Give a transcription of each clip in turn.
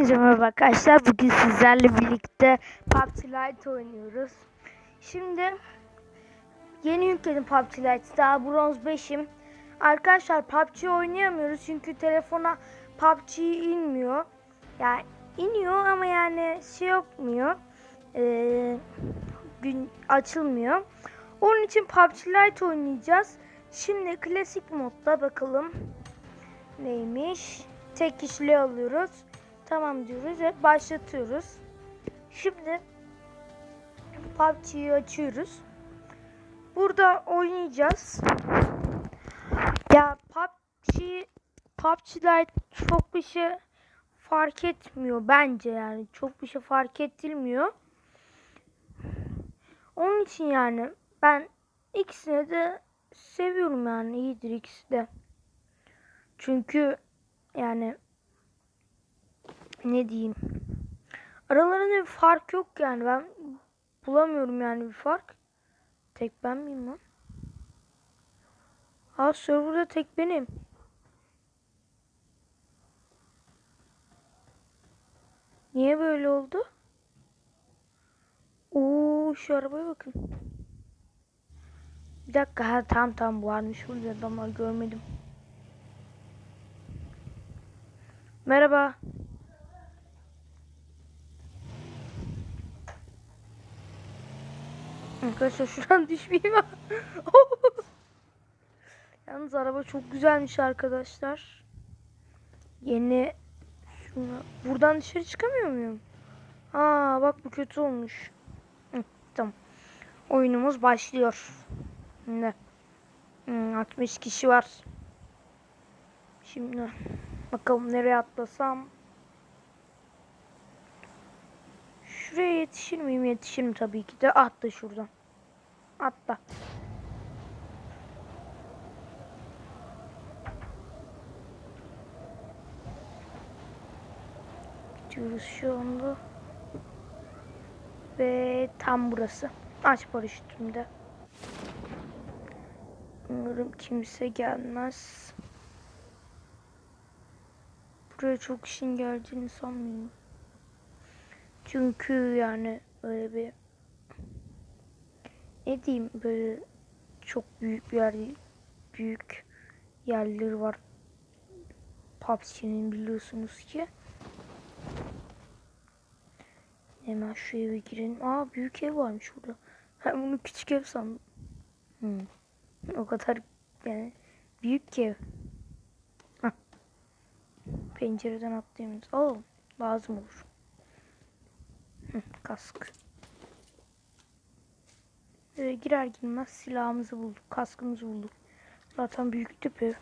Hepinize merhaba arkadaşlar. Bugün sizlerle birlikte PUBG Lite oynuyoruz. Şimdi yeni yükledim PUBG Lite. Daha bronz 5'im. Arkadaşlar PUBG oynayamıyoruz çünkü telefona PUBG inmiyor. Yani iniyor ama yani şey yapmıyor. Ee, gün açılmıyor. Onun için PUBG Lite oynayacağız. Şimdi klasik modda bakalım neymiş. Tek kişiliği alıyoruz. Tamam diyoruz ve başlatıyoruz. Şimdi PUBG'yi açıyoruz. Burada oynayacağız. Ya PUBG PUBG Lite çok bir şey fark etmiyor bence yani. Çok bir şey fark ettirmiyor. Onun için yani ben ikisini de seviyorum yani iyidir ikisi de. Çünkü yani ne diyeyim aralarında bir fark yok yani ben bulamıyorum yani bir fark. Tek ben miyim lan? Ha serverda tek benim. Niye böyle oldu? Oo şu arabaya bakın. Bir dakika ha tam tam varmış burada adamlar görmedim. Merhaba. Arkadaşlar şuradan düşmeyeyim. Yalnız araba çok güzelmiş arkadaşlar. Yeni şuna buradan dışarı çıkamıyor muyum? Aa bak bu kötü olmuş. Hı, tamam. Oyunumuz başlıyor. Hmm, 60 kişi var. Şimdi bakalım nereye atlasam. Şuraya yetişir miyim? Yetişirim tabii ki de. Atla şuradan. Atla. Gidiyoruz şu anda. Ve tam burası. Aç paraşütümde. Umarım kimse gelmez. Buraya çok işin geldiğini sanmıyorum. Çünkü yani böyle bir ne diyeyim böyle çok büyük yer. Büyük yerleri var. PUBG'nin biliyorsunuz ki. Hemen şu eve girelim. Aa büyük ev varmış burada. Ben bunu küçük ev sandım. Hmm. O kadar yani büyük ev. Hah. Pencereden atlayayım. Oo, lazım olur. Kask. Eve girer girmez silahımızı bulduk. Kaskımızı bulduk. Zaten büyüktü ev.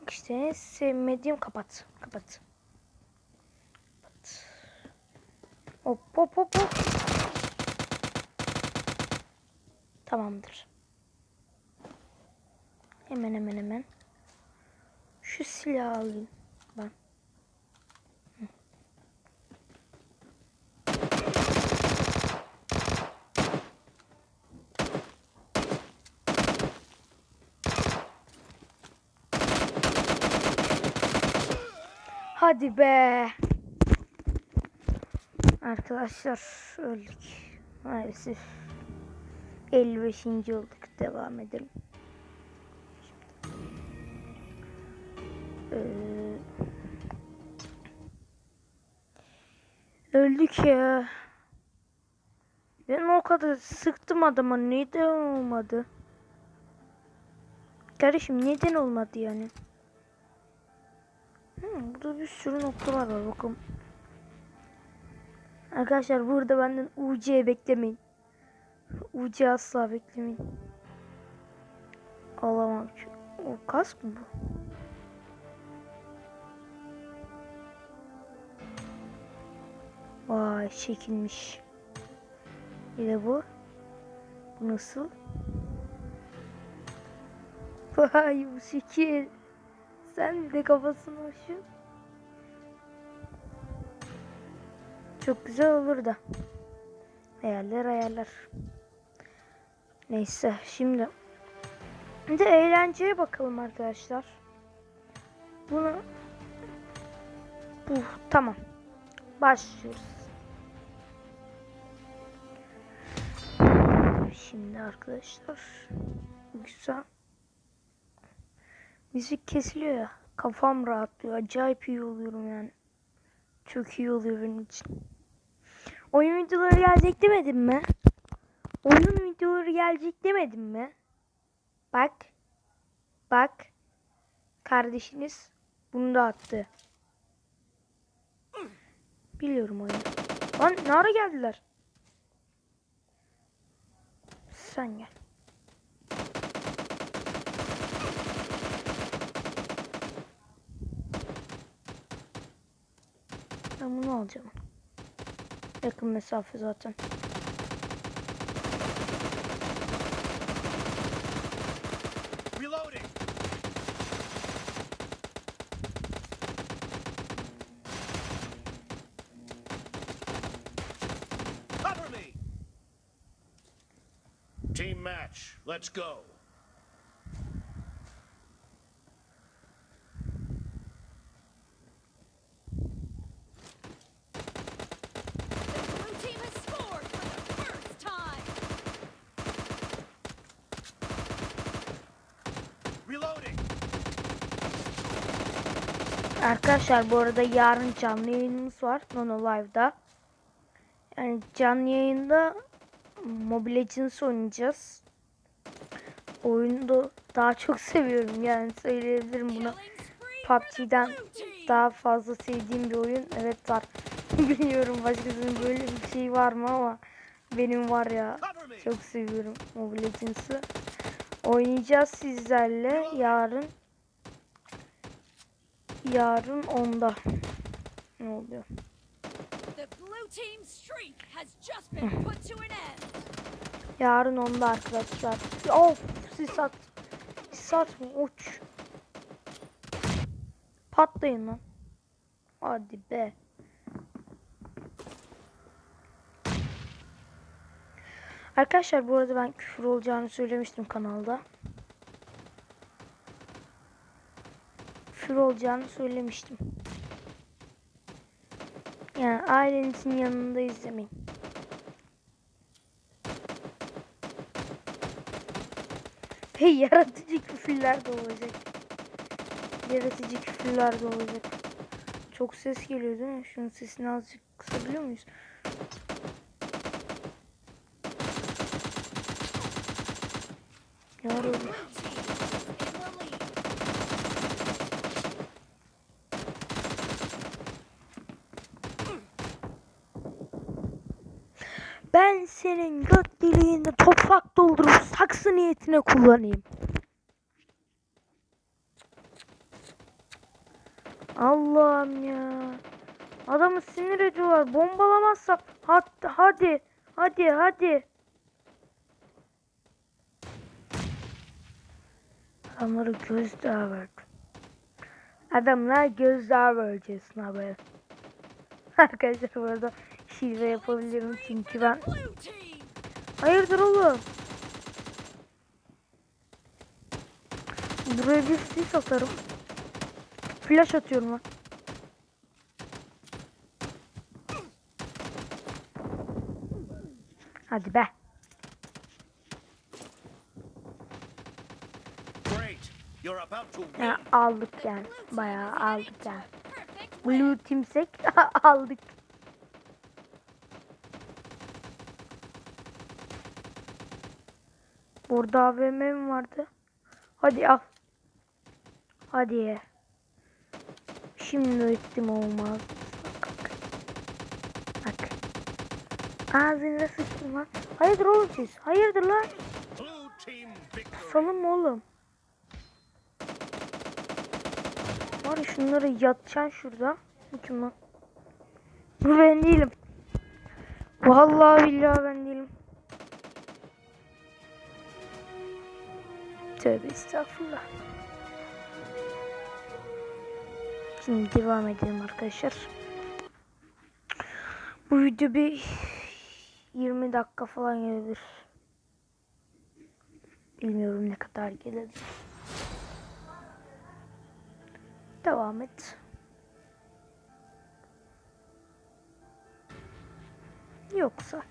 Bak işte sevmediğim kapat. Kapat. Kapat. Hop hop hop hop. Tamamdır. Hemen hemen hemen. Şu silahı alayım ben. Hı. Hadi be. Arkadaşlar öldük. Maalesef. 55. olduk. Devam edelim. Ee, öldük ya. Ben o kadar sıktım adama. Neden olmadı? Kardeşim neden olmadı yani? Hmm, burada bir sürü noktalar var bakın. Arkadaşlar burada benden UC beklemeyin. UC asla beklemeyin. Alamam. O kask mı bu? Vay çekilmiş. Bir de bu. Bu nasıl? Vay bu şekil. Sen de kafasını hoşun. Çok güzel olur da. Hayaller hayaller. Neyse şimdi. Bir de eğlenceye bakalım arkadaşlar. Bunu Uh, tamam. Başlıyoruz. Şimdi arkadaşlar güzel. Müzik kesiliyor ya. Kafam rahatlıyor. Acayip iyi oluyorum yani. Çok iyi oluyor benim için. Oyun videoları gelecek demedim mi? Oyun videoları gelecek demedim mi? Bak. Bak. Kardeşiniz bunu da attı. Biliyorum oyunu. Lan ne ara geldiler? Sen gel. Ben bunu alacağım. Yakın mesafe zaten. Reloading. Cover me. Team match. Let's go. Arkadaşlar bu arada yarın canlı yayınımız var Nono Live'da. Yani canlı yayında Mobile Legends oynayacağız. Oyunu da daha çok seviyorum yani söyleyebilirim bunu. PUBG'den daha fazla sevdiğim bir oyun. Evet var. Bilmiyorum başkasının böyle bir şey var mı ama benim var ya. Çok seviyorum Mobile Legends'ı. Oynayacağız sizlerle yarın. Yarın 10'da. Ne oluyor? The blue team's streak has just been put to an end. Yarın 10'da arkadaşlar. Of siz at. Siz atma uç. Patlayın lan. Hadi be. Arkadaşlar bu arada ben küfür olacağını söylemiştim kanalda. Küfür olacağını söylemiştim. Yani ailenizin yanında izlemeyin. Ve yaratıcı küfürler de olacak. Yaratıcı küfürler de olacak. Çok ses geliyor değil mi? Şunun sesini azıcık kısabiliyor muyuz? Ne var? Ben senin göt deliğinde toprak doldurup saksı niyetine kullanayım. Allah'ım ya. Adamı sinir ediyorlar. Bombalamazsak hadi hadi hadi hadi. Adamlara gözdağı verdim. Adamlar gözdağı vereceksin abi. Arkadaşlar bu şive yapabilirim çünkü ben. Hayırdır oğlum? Buraya bir sis atarım. Flash atıyorum lan. Hadi be. Ya aldık yani. Bayağı aldık yani. Blue timsek aldık. Burada AVM mi vardı? Hadi al. Hadi. Şimdi ettim olmaz. Bak. Bak. Ağzına sıçtım lan. Hayırdır oğlum siz? Hayırdır lan? Salın oğlum? Var ya şunları yatacaksın şurada. Kim lan? Bu ben değilim. Vallahi billahi ben değilim. Tövbe estağfurullah. Şimdi devam edelim arkadaşlar. Bu video bir 20 dakika falan gelir. Bilmiyorum ne kadar gelir. Devam et. Yoksa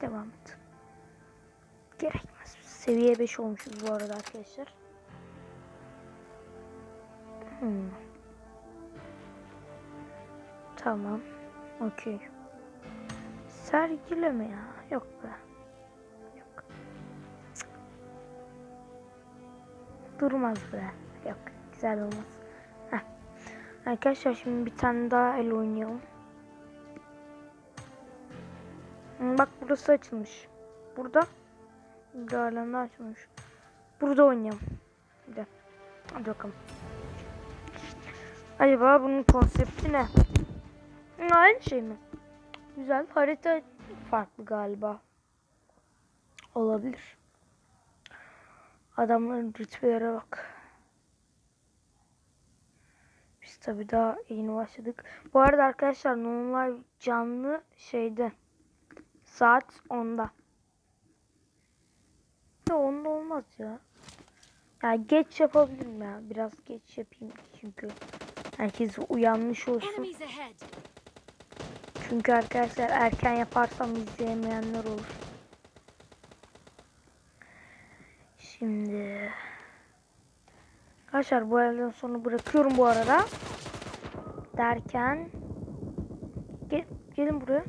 devam et. Gerek. Seviye 5 olmuşuz bu arada arkadaşlar. Hmm. Tamam. Okey. Sergileme ya. Yok be. Yok. Durmaz be. Yok. Güzel olmaz. Heh. Arkadaşlar şimdi bir tane daha el oynayalım. Hmm, Bak burası açılmış. Burada. Bir alanda açılmış. Burada oynayalım. Bir de. Hadi bakalım. Acaba bunun konsepti ne? Hı, Aynı şey mi? Güzel. Harita farklı galiba. Olabilir. Adamların rütbelere bak. Biz tabii daha yeni başladık. Bu arada arkadaşlar normal canlı şeyde. Saat 10'da. Ya 10'da olmaz ya. Ya geç yapabilirim ya. Biraz geç yapayım çünkü herkes uyanmış olsun. Çünkü arkadaşlar erken yaparsam izleyemeyenler olur. Şimdi Arkadaşlar bu elden sonra bırakıyorum bu arada. Derken Gel, gelin buraya.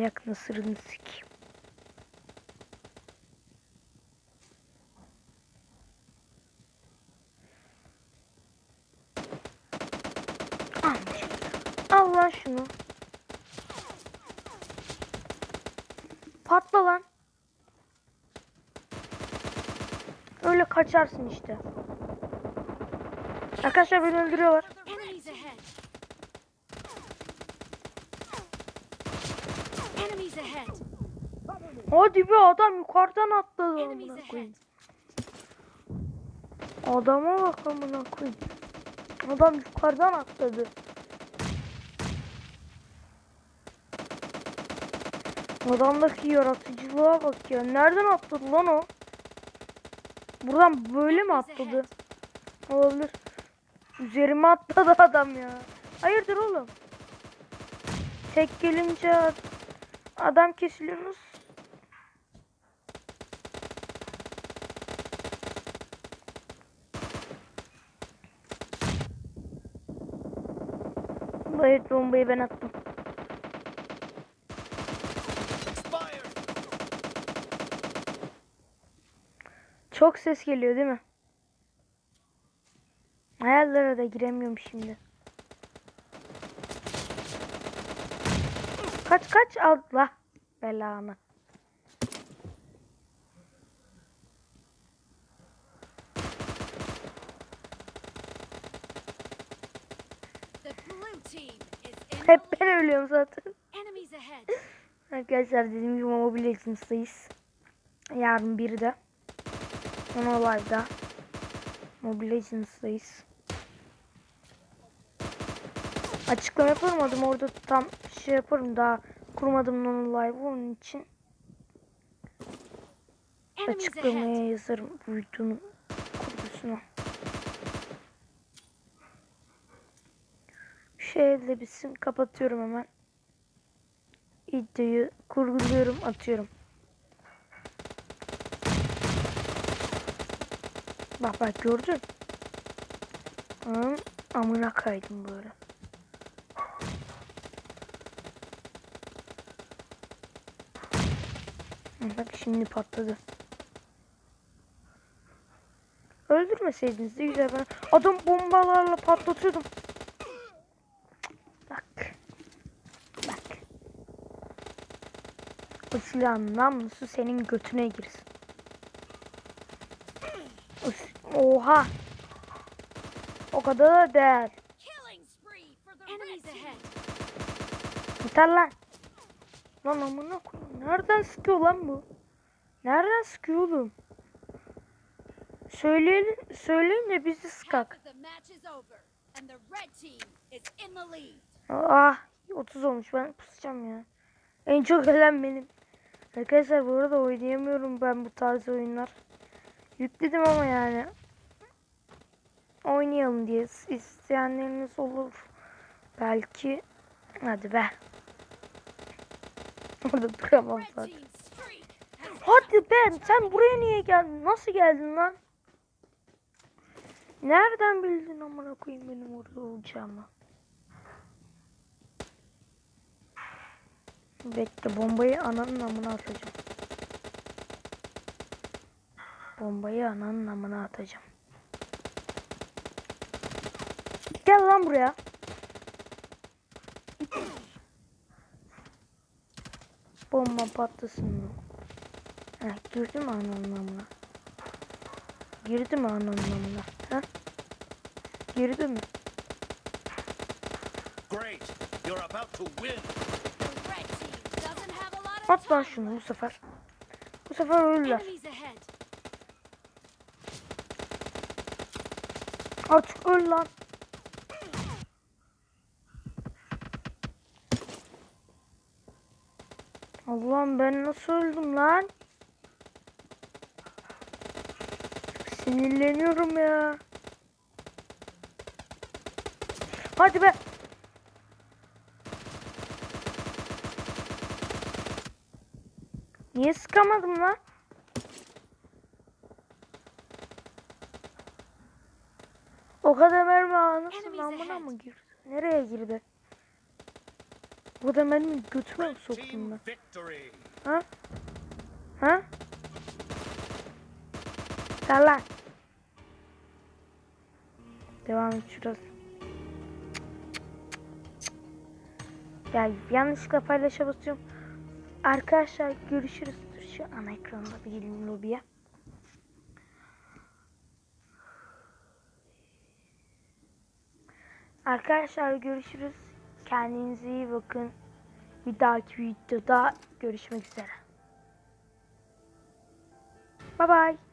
Ayak nasırını sikeyim. Lan şunu. Patla lan. Öyle kaçarsın işte. Arkadaşlar beni öldürüyorlar. Hadi be adam yukarıdan atladı amına koyayım. Adama bak amına koyayım. Adam yukarıdan atladı. Adamdaki yaratıcılığa bak ya. Nereden atladı lan o? Buradan böyle mi atladı? Olabilir. Üzerime atladı adam ya. Hayırdır oğlum? Tek gelince adam kesiliyorsunuz. Evet bombayı ben attım. Çok ses geliyor değil mi? Hayallere de giremiyorum şimdi. Kaç Allah belanı. Hep ben ölüyorum zaten. Arkadaşlar dediğim gibi Mobile Legends'dayız. Yarın bir de. Ona live'da. Mobile Legends'dayız. Açıklama yapamadım orada tam şey yaparım daha kurmadım onu live onun için açıklamaya yazarım bu videonun kurgusunu. Şöyle bitsin kapatıyorum hemen. Videoyu kurguluyorum atıyorum. Bak bak gördün. Amına kaydım böyle. Bak şimdi patladı. Öldürmeseydiniz de güzel ben adam bombalarla patlatıyordum. Bak. Bak. O silahın namlusu senin götüne girsin. Oha. O kadar da değer. Yeter lan. Lan amına koyayım. Nereden sıkıyor lan bu? Nereden sıkıyor oğlum? Söyleyelim, söyleyin de bizi sıkak. Ah 30 olmuş ben pusacağım ya. En çok ölen benim. Arkadaşlar bu arada oynayamıyorum ben bu tarz oyunlar. Yükledim ama yani. oynayalım diye isteyenleriniz olur. Belki hadi be. Orada duramam zaten. Hadi ben sen buraya niye geldin? Nasıl geldin lan? Nereden bildin amına koyayım benim orada olacağımı? Bekle bombayı ananın amına atacağım. Bombayı ananın amına atacağım. Gel lan buraya. Bomba patlasın mı? Heh, girdi mi ananın amına? Girdi mi ananın amına? Ha? Girdi mi? Great. You're about to win. At lan şunu bu sefer. Bu sefer ölürler. Artık öl lan. Allah'ım ben nasıl öldüm lan? Sinirleniyorum ya. Hadi be. Niye sıkamadım lan? O kadar mermi Enemies amına mı girdi? Nereye girdi? O kadar mermi götüme mi ben? Ha? Ha? Lan. Devam et şurası. Ya yanlışlıkla paylaşa basıyorum. Arkadaşlar görüşürüz. Dur şu ana ekranda bir gelin lobiye. Arkadaşlar görüşürüz. Kendinize iyi bakın. Bir dahaki videoda görüşmek üzere. Bye bye.